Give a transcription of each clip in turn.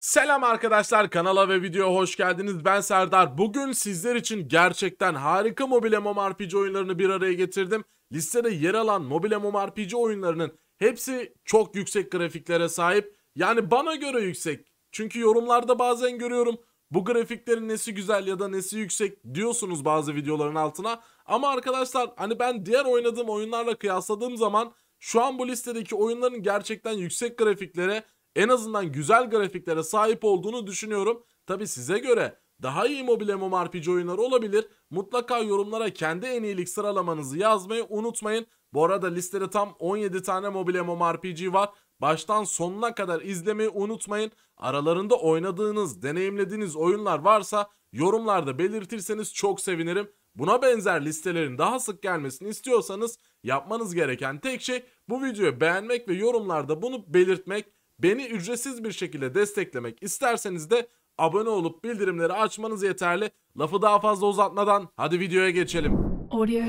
Selam arkadaşlar kanala ve videoya hoş geldiniz. Ben Serdar. Bugün sizler için gerçekten harika mobil MMORPG oyunlarını bir araya getirdim. Listede yer alan mobil MMORPG oyunlarının hepsi çok yüksek grafiklere sahip. Yani bana göre yüksek. Çünkü yorumlarda bazen görüyorum bu grafiklerin nesi güzel ya da nesi yüksek diyorsunuz bazı videoların altına. Ama arkadaşlar hani ben diğer oynadığım oyunlarla kıyasladığım zaman şu an bu listedeki oyunların gerçekten yüksek grafiklere en azından güzel grafiklere sahip olduğunu düşünüyorum. Tabi size göre daha iyi mobil MMORPG oyunları olabilir. Mutlaka yorumlara kendi en iyilik sıralamanızı yazmayı unutmayın. Bu arada listede tam 17 tane mobil MMORPG var. Baştan sonuna kadar izlemeyi unutmayın. Aralarında oynadığınız, deneyimlediğiniz oyunlar varsa yorumlarda belirtirseniz çok sevinirim. Buna benzer listelerin daha sık gelmesini istiyorsanız yapmanız gereken tek şey bu videoyu beğenmek ve yorumlarda bunu belirtmek. Beni ücretsiz bir şekilde desteklemek isterseniz de abone olup bildirimleri açmanız yeterli. Lafı daha fazla uzatmadan hadi videoya geçelim. Audio.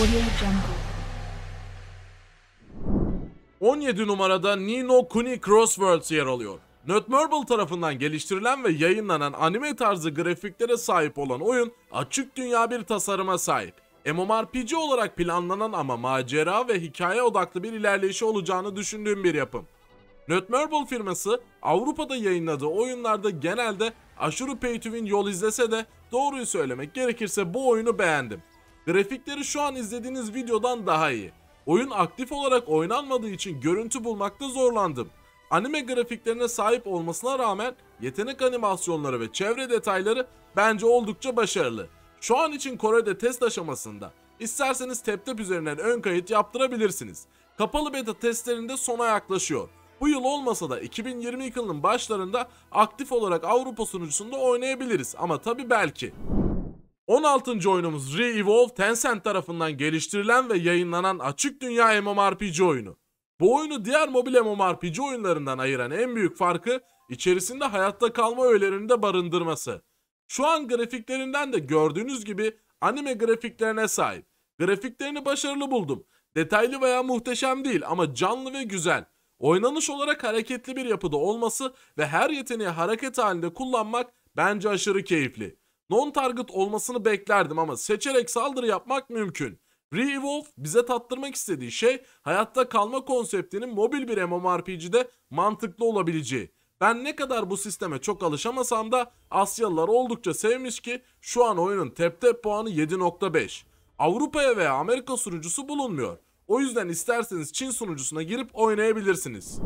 Audio Jungle. 17 numarada Nino Kuni Crosswords yer alıyor. Nerdmarble tarafından geliştirilen ve yayınlanan anime tarzı grafiklere sahip olan oyun açık dünya bir tasarıma sahip. MMORPG olarak planlanan ama macera ve hikaye odaklı bir ilerleyişi olacağını düşündüğüm bir yapım. Nerdmarble firması Avrupa'da yayınladığı oyunlarda genelde aşırı pay to win yol izlese de doğruyu söylemek gerekirse bu oyunu beğendim. Grafikleri şu an izlediğiniz videodan daha iyi. Oyun aktif olarak oynanmadığı için görüntü bulmakta zorlandım. Anime grafiklerine sahip olmasına rağmen yetenek animasyonları ve çevre detayları bence oldukça başarılı. Şu an için Kore'de test aşamasında. İsterseniz TapTap üzerinden ön kayıt yaptırabilirsiniz. Kapalı beta testlerinde sona yaklaşıyor. Bu yıl olmasa da 2020 yılının başlarında aktif olarak Avrupa sunucusunda oynayabiliriz ama tabi belki. 16. oyunumuz Re-Evolve Tencent tarafından geliştirilen ve yayınlanan açık dünya MMORPG oyunu. Bu oyunu diğer mobil MMORPG oyunlarından ayıran en büyük farkı içerisinde hayatta kalma öğelerini de barındırması. Şu an grafiklerinden de gördüğünüz gibi anime grafiklerine sahip. Grafiklerini başarılı buldum. Detaylı veya muhteşem değil ama canlı ve güzel. Oynanış olarak hareketli bir yapıda olması ve her yeteneği hareket halinde kullanmak bence aşırı keyifli. Non-target olmasını beklerdim ama seçerek saldırı yapmak mümkün. Re-Evolve bize tattırmak istediği şey hayatta kalma konseptinin mobil bir MMORPG'de mantıklı olabileceği. Ben ne kadar bu sisteme çok alışamasam da Asyalılar oldukça sevmiş ki şu an oyunun tep puanı 7.5. Avrupa'ya veya Amerika sunucusu bulunmuyor. O yüzden isterseniz Çin sunucusuna girip oynayabilirsiniz.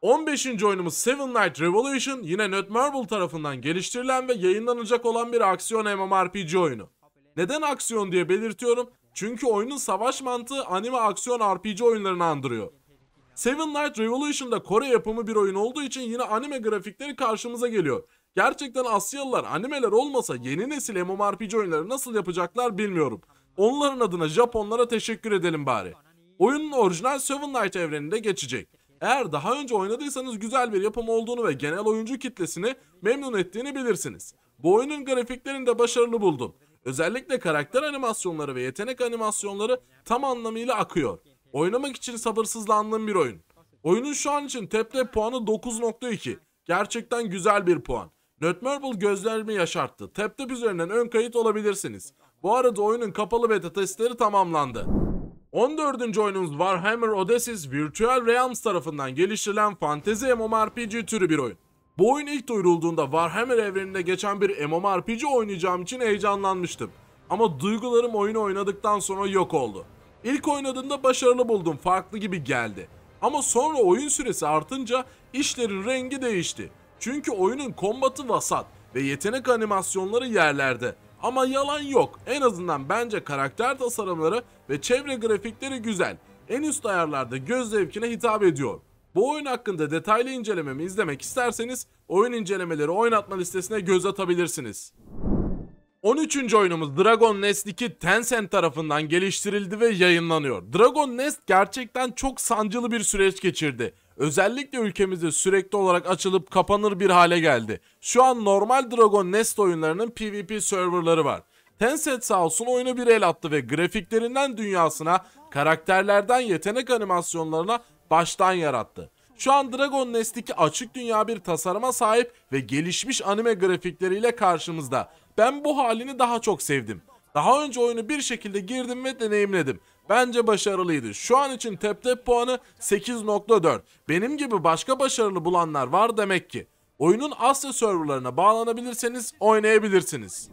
15. oyunumuz Seven Night Revolution yine Netmarble tarafından geliştirilen ve yayınlanacak olan bir aksiyon MMORPG oyunu. Neden aksiyon diye belirtiyorum? Çünkü oyunun savaş mantığı anime aksiyon RPG oyunlarını andırıyor. Seven Night Revolution'da Kore yapımı bir oyun olduğu için yine anime grafikleri karşımıza geliyor. Gerçekten Asyalılar animeler olmasa yeni nesil MMORPG oyunları nasıl yapacaklar bilmiyorum. Onların adına Japonlara teşekkür edelim bari. Oyunun orijinal Seven Night evreninde geçecek. Eğer daha önce oynadıysanız güzel bir yapım olduğunu ve genel oyuncu kitlesini memnun ettiğini bilirsiniz. Bu oyunun grafiklerini de başarılı buldum. Özellikle karakter animasyonları ve yetenek animasyonları tam anlamıyla akıyor. Oynamak için sabırsızlandığım bir oyun. Oyunun şu an için Tap puanı 9.2. Gerçekten güzel bir puan. Nerdmarble gözlerimi yaşarttı. Tap üzerinden ön kayıt olabilirsiniz. Bu arada oyunun kapalı beta testleri tamamlandı. 14. oyunumuz Warhammer Odysseus Virtual Realms tarafından geliştirilen fantezi MMORPG türü bir oyun. Bu oyun ilk duyurulduğunda Warhammer evreninde geçen bir MMORPG oynayacağım için heyecanlanmıştım. Ama duygularım oyunu oynadıktan sonra yok oldu. İlk oynadığımda başarılı buldum, farklı gibi geldi. Ama sonra oyun süresi artınca işlerin rengi değişti. Çünkü oyunun kombatı vasat ve yetenek animasyonları yerlerde. Ama yalan yok. En azından bence karakter tasarımları ve çevre grafikleri güzel. En üst ayarlarda göz zevkine hitap ediyor. Bu oyun hakkında detaylı incelememi izlemek isterseniz oyun incelemeleri oynatma listesine göz atabilirsiniz. 13. oyunumuz Dragon Nest 2 Tencent tarafından geliştirildi ve yayınlanıyor. Dragon Nest gerçekten çok sancılı bir süreç geçirdi. Özellikle ülkemizde sürekli olarak açılıp kapanır bir hale geldi. Şu an normal Dragon Nest oyunlarının PvP serverları var. Tencent sağ olsun oyunu bir el attı ve grafiklerinden dünyasına, karakterlerden yetenek animasyonlarına baştan yarattı. Şu an Dragon Nest'teki açık dünya bir tasarıma sahip ve gelişmiş anime grafikleriyle karşımızda. Ben bu halini daha çok sevdim. Daha önce oyunu bir şekilde girdim ve deneyimledim. Bence başarılıydı. Şu an için tep tep puanı 8.4. Benim gibi başka başarılı bulanlar var demek ki. Oyunun Asya serverlarına bağlanabilirseniz oynayabilirsiniz.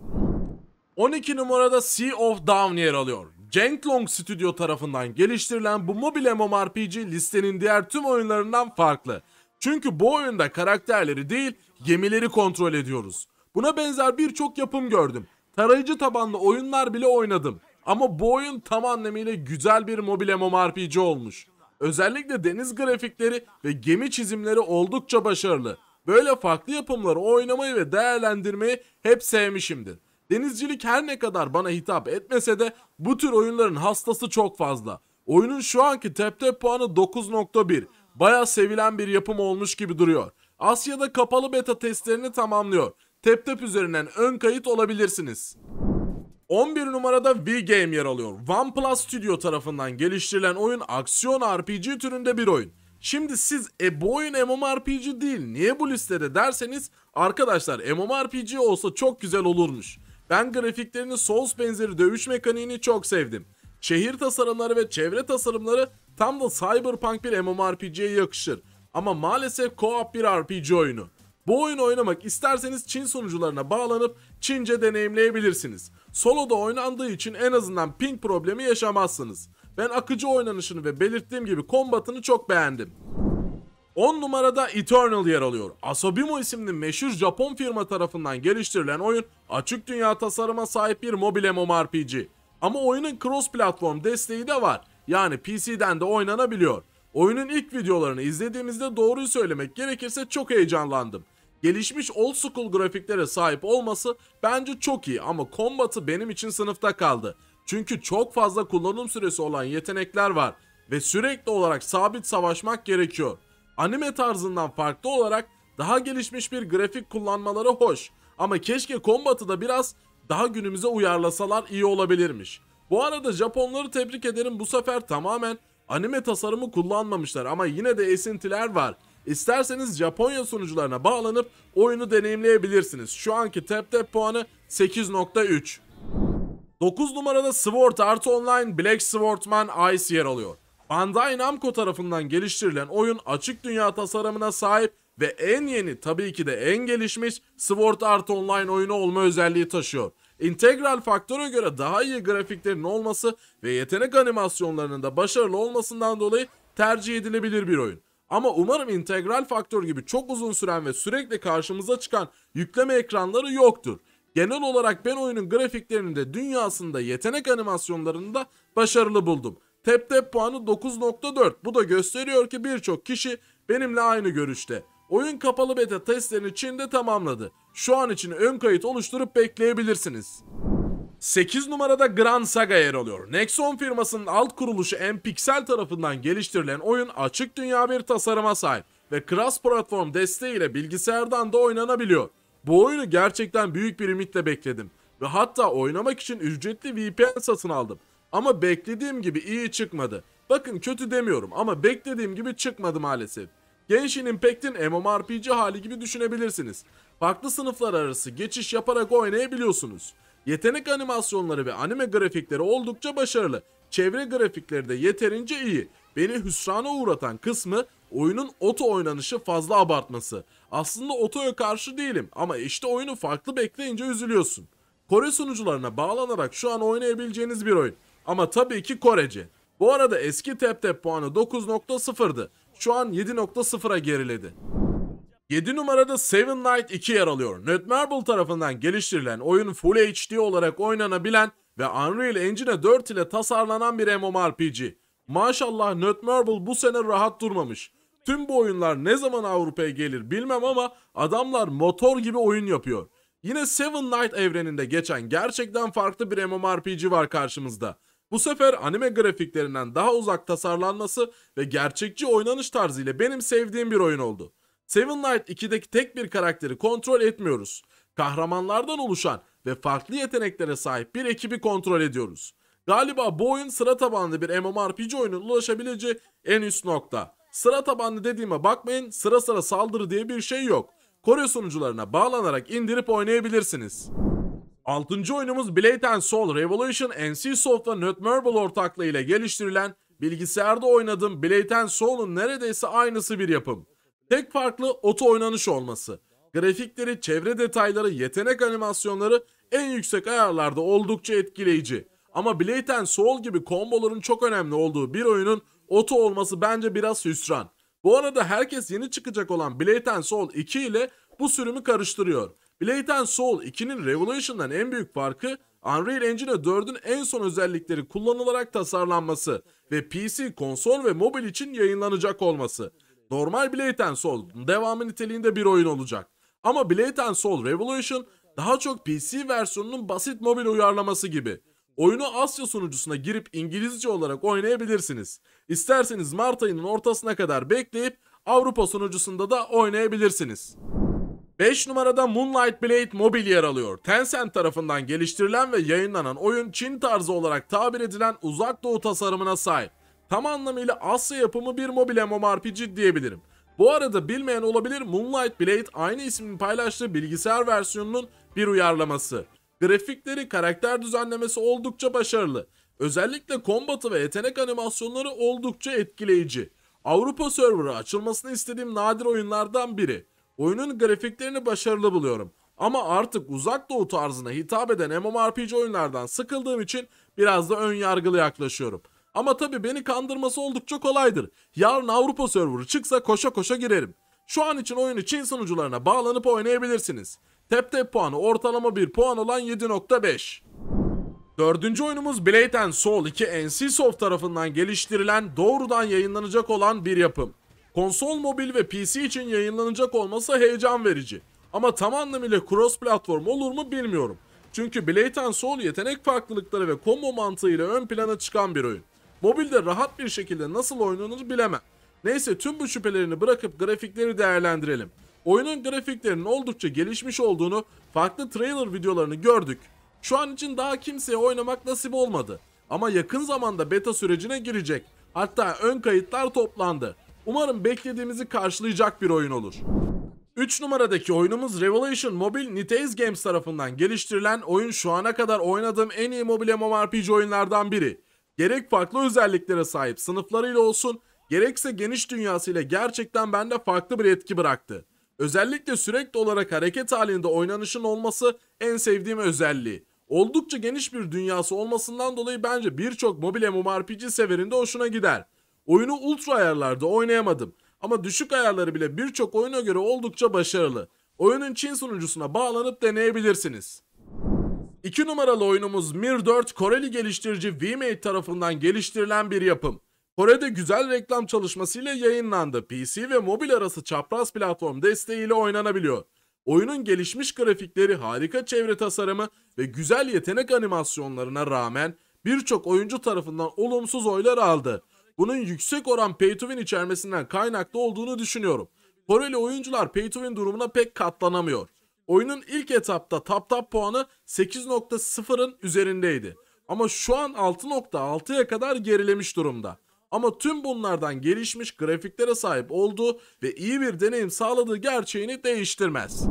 12 numarada Sea of Dawn yer alıyor. Jenklong Studio tarafından geliştirilen bu mobil MMORPG listenin diğer tüm oyunlarından farklı. Çünkü bu oyunda karakterleri değil, gemileri kontrol ediyoruz. Buna benzer birçok yapım gördüm. Tarayıcı tabanlı oyunlar bile oynadım. Ama bu oyun tam anlamıyla güzel bir mobil MMORPG olmuş. Özellikle deniz grafikleri ve gemi çizimleri oldukça başarılı. Böyle farklı yapımları oynamayı ve değerlendirmeyi hep sevmişimdir. Denizcilik her ne kadar bana hitap etmese de bu tür oyunların hastası çok fazla. Oyunun şu anki tep tep puanı 9.1. Baya sevilen bir yapım olmuş gibi duruyor. Asya'da kapalı beta testlerini tamamlıyor. Tep tep üzerinden ön kayıt olabilirsiniz. 11 numarada V-Game yer alıyor. OnePlus Studio tarafından geliştirilen oyun aksiyon RPG türünde bir oyun. Şimdi siz e bu oyun MMORPG değil niye bu listede derseniz arkadaşlar MMORPG olsa çok güzel olurmuş. Ben grafiklerini Souls benzeri dövüş mekaniğini çok sevdim. Şehir tasarımları ve çevre tasarımları tam da Cyberpunk bir MMORPG'ye yakışır. Ama maalesef co-op bir RPG oyunu. Bu oyunu oynamak isterseniz Çin sunucularına bağlanıp Çince deneyimleyebilirsiniz. Solo'da oynandığı için en azından ping problemi yaşamazsınız. Ben akıcı oynanışını ve belirttiğim gibi kombatını çok beğendim. 10 numarada Eternal yer alıyor. Asobimo isimli meşhur Japon firma tarafından geliştirilen oyun açık dünya tasarıma sahip bir mobil MMORPG. Ama oyunun cross platform desteği de var. Yani PC'den de oynanabiliyor. Oyunun ilk videolarını izlediğimizde doğruyu söylemek gerekirse çok heyecanlandım. Gelişmiş old school grafiklere sahip olması bence çok iyi ama kombatı benim için sınıfta kaldı. Çünkü çok fazla kullanım süresi olan yetenekler var ve sürekli olarak sabit savaşmak gerekiyor. Anime tarzından farklı olarak daha gelişmiş bir grafik kullanmaları hoş ama keşke kombatı da biraz daha günümüze uyarlasalar iyi olabilirmiş. Bu arada Japonları tebrik ederim bu sefer tamamen anime tasarımı kullanmamışlar ama yine de esintiler var. İsterseniz Japonya sunucularına bağlanıp oyunu deneyimleyebilirsiniz. Şu anki tap tap puanı 8.3. 9 numarada Sword Art Online Black Swordman Ice yer alıyor. Bandai Namco tarafından geliştirilen oyun açık dünya tasarımına sahip ve en yeni tabii ki de en gelişmiş Sword Art Online oyunu olma özelliği taşıyor. İntegral faktöre göre daha iyi grafiklerin olması ve yetenek animasyonlarının da başarılı olmasından dolayı tercih edilebilir bir oyun. Ama umarım integral faktör gibi çok uzun süren ve sürekli karşımıza çıkan yükleme ekranları yoktur. Genel olarak ben oyunun grafiklerini de dünyasında yetenek animasyonlarını da başarılı buldum. Tep tep puanı 9.4. Bu da gösteriyor ki birçok kişi benimle aynı görüşte. Oyun kapalı beta testlerini Çin'de tamamladı. Şu an için ön kayıt oluşturup bekleyebilirsiniz. 8 numarada Grand Saga yer alıyor. Nexon firmasının alt kuruluşu M-Pixel tarafından geliştirilen oyun açık dünya bir tasarıma sahip ve cross platform desteğiyle bilgisayardan da oynanabiliyor. Bu oyunu gerçekten büyük bir ümitle bekledim ve hatta oynamak için ücretli VPN satın aldım. Ama beklediğim gibi iyi çıkmadı. Bakın kötü demiyorum ama beklediğim gibi çıkmadı maalesef. Genshin Impact'in MMORPG hali gibi düşünebilirsiniz. Farklı sınıflar arası geçiş yaparak oynayabiliyorsunuz. Yetenek animasyonları ve anime grafikleri oldukça başarılı. Çevre grafikleri de yeterince iyi. Beni hüsrana uğratan kısmı oyunun oto oynanışı fazla abartması. Aslında otoya karşı değilim ama işte oyunu farklı bekleyince üzülüyorsun. Kore sunucularına bağlanarak şu an oynayabileceğiniz bir oyun. Ama tabii ki Korece. Bu arada eski tap tap puanı 9.0'dı. Şu an 7.0'a geriledi. 7 numarada Seven Night 2 yer alıyor. Netmarble tarafından geliştirilen oyun Full HD olarak oynanabilen ve Unreal Engine 4 ile tasarlanan bir MMORPG. Maşallah Netmarble bu sene rahat durmamış. Tüm bu oyunlar ne zaman Avrupa'ya gelir bilmem ama adamlar motor gibi oyun yapıyor. Yine Seven Night evreninde geçen gerçekten farklı bir MMORPG var karşımızda. Bu sefer anime grafiklerinden daha uzak tasarlanması ve gerçekçi oynanış tarzı ile benim sevdiğim bir oyun oldu. Seven Night 2'deki tek bir karakteri kontrol etmiyoruz. Kahramanlardan oluşan ve farklı yeteneklere sahip bir ekibi kontrol ediyoruz. Galiba bu oyun sıra tabanlı bir MMORPG oyunun ulaşabileceği en üst nokta. Sıra tabanlı dediğime bakmayın sıra sıra saldırı diye bir şey yok. Kore sunucularına bağlanarak indirip oynayabilirsiniz. Altıncı oyunumuz Blade and Soul Revolution NC Soft ve Nutmurble ortaklığı ile geliştirilen bilgisayarda oynadığım Blade and Soul'un neredeyse aynısı bir yapım. Tek farklı oto oynanış olması. Grafikleri, çevre detayları, yetenek animasyonları en yüksek ayarlarda oldukça etkileyici. Ama Blade and Soul gibi komboların çok önemli olduğu bir oyunun oto olması bence biraz hüsran. Bu arada herkes yeni çıkacak olan Blade and Soul 2 ile bu sürümü karıştırıyor. Blade Soul 2'nin Revolution'dan en büyük farkı Unreal Engine 4'ün en son özellikleri kullanılarak tasarlanması ve PC, konsol ve mobil için yayınlanacak olması. Normal Blade Soul devamı niteliğinde bir oyun olacak. Ama Blade Soul Revolution daha çok PC versiyonunun basit mobil uyarlaması gibi. Oyunu Asya sunucusuna girip İngilizce olarak oynayabilirsiniz. İsterseniz Mart ayının ortasına kadar bekleyip Avrupa sunucusunda da oynayabilirsiniz. 5 numarada Moonlight Blade Mobile yer alıyor. Tencent tarafından geliştirilen ve yayınlanan oyun Çin tarzı olarak tabir edilen uzak doğu tasarımına sahip. Tam anlamıyla Asya yapımı bir mobil MMORPG diyebilirim. Bu arada bilmeyen olabilir Moonlight Blade aynı ismini paylaştığı bilgisayar versiyonunun bir uyarlaması. Grafikleri, karakter düzenlemesi oldukça başarılı. Özellikle kombatı ve yetenek animasyonları oldukça etkileyici. Avrupa serverı açılmasını istediğim nadir oyunlardan biri. Oyunun grafiklerini başarılı buluyorum. Ama artık uzak doğu tarzına hitap eden MMORPG oyunlardan sıkıldığım için biraz da ön yargılı yaklaşıyorum. Ama tabi beni kandırması oldukça kolaydır. Yarın Avrupa serverı çıksa koşa koşa girerim. Şu an için oyunu Çin sunucularına bağlanıp oynayabilirsiniz. Tep tep puanı ortalama bir puan olan 7.5. Dördüncü oyunumuz Blade Soul 2 NCSoft tarafından geliştirilen doğrudan yayınlanacak olan bir yapım. Konsol, mobil ve PC için yayınlanacak olması heyecan verici. Ama tam anlamıyla cross platform olur mu bilmiyorum. Çünkü Blade Soul yetenek farklılıkları ve combo mantığıyla ön plana çıkan bir oyun. Mobilde rahat bir şekilde nasıl oynanır bilemem. Neyse tüm bu şüphelerini bırakıp grafikleri değerlendirelim. Oyunun grafiklerinin oldukça gelişmiş olduğunu farklı trailer videolarını gördük. Şu an için daha kimseye oynamak nasip olmadı. Ama yakın zamanda beta sürecine girecek. Hatta ön kayıtlar toplandı. Umarım beklediğimizi karşılayacak bir oyun olur. 3 numaradaki oyunumuz Revelation Mobile Niteiz Games tarafından geliştirilen oyun şu ana kadar oynadığım en iyi mobil MMORPG oyunlardan biri. Gerek farklı özelliklere sahip sınıflarıyla olsun, gerekse geniş dünyasıyla gerçekten bende farklı bir etki bıraktı. Özellikle sürekli olarak hareket halinde oynanışın olması en sevdiğim özelliği. Oldukça geniş bir dünyası olmasından dolayı bence birçok mobil MMORPG severinde hoşuna gider. Oyunu ultra ayarlarda oynayamadım ama düşük ayarları bile birçok oyuna göre oldukça başarılı. Oyunun Çin sunucusuna bağlanıp deneyebilirsiniz. 2 numaralı oyunumuz Mir 4 Koreli geliştirici VMate tarafından geliştirilen bir yapım. Kore'de güzel reklam çalışmasıyla yayınlandı. PC ve mobil arası çapraz platform desteğiyle oynanabiliyor. Oyunun gelişmiş grafikleri, harika çevre tasarımı ve güzel yetenek animasyonlarına rağmen birçok oyuncu tarafından olumsuz oylar aldı. Bunun yüksek oran pay to win içermesinden kaynaklı olduğunu düşünüyorum. Koreli oyuncular pay to win durumuna pek katlanamıyor. Oyunun ilk etapta tap tap puanı 8.0'ın üzerindeydi. Ama şu an 6.6'ya kadar gerilemiş durumda. Ama tüm bunlardan gelişmiş grafiklere sahip olduğu ve iyi bir deneyim sağladığı gerçeğini değiştirmez.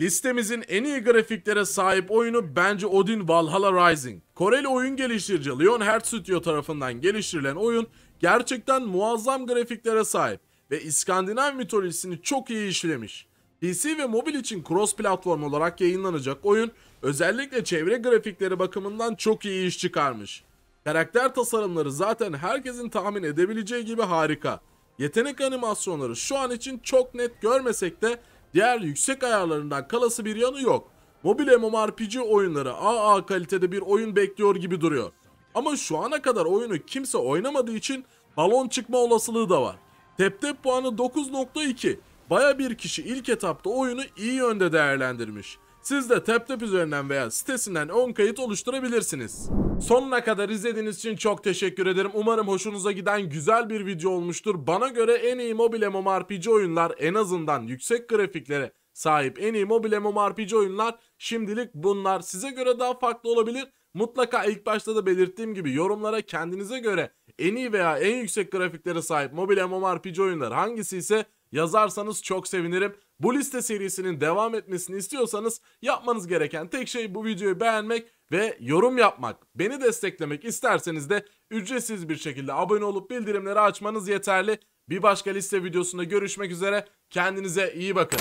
Listemizin en iyi grafiklere sahip oyunu bence Odin Valhalla Rising. Koreli oyun geliştirici Lionheart Studio tarafından geliştirilen oyun gerçekten muazzam grafiklere sahip ve İskandinav mitolojisini çok iyi işlemiş. PC ve mobil için cross platform olarak yayınlanacak oyun özellikle çevre grafikleri bakımından çok iyi iş çıkarmış. Karakter tasarımları zaten herkesin tahmin edebileceği gibi harika. Yetenek animasyonları şu an için çok net görmesek de diğer yüksek ayarlarından kalası bir yanı yok. Mobil MMORPG oyunları AA kalitede bir oyun bekliyor gibi duruyor. Ama şu ana kadar oyunu kimse oynamadığı için balon çıkma olasılığı da var. Tep tep puanı 9.2. Baya bir kişi ilk etapta oyunu iyi yönde değerlendirmiş. Siz de TapTap üzerinden veya sitesinden ön kayıt oluşturabilirsiniz. Sonuna kadar izlediğiniz için çok teşekkür ederim. Umarım hoşunuza giden güzel bir video olmuştur. Bana göre en iyi mobil MMORPG oyunlar en azından yüksek grafiklere sahip en iyi mobil MMORPG oyunlar şimdilik bunlar. Size göre daha farklı olabilir. Mutlaka ilk başta da belirttiğim gibi yorumlara kendinize göre en iyi veya en yüksek grafiklere sahip mobil MMORPG oyunlar hangisi ise yazarsanız çok sevinirim. Bu liste serisinin devam etmesini istiyorsanız yapmanız gereken tek şey bu videoyu beğenmek ve yorum yapmak. Beni desteklemek isterseniz de ücretsiz bir şekilde abone olup bildirimleri açmanız yeterli. Bir başka liste videosunda görüşmek üzere. Kendinize iyi bakın.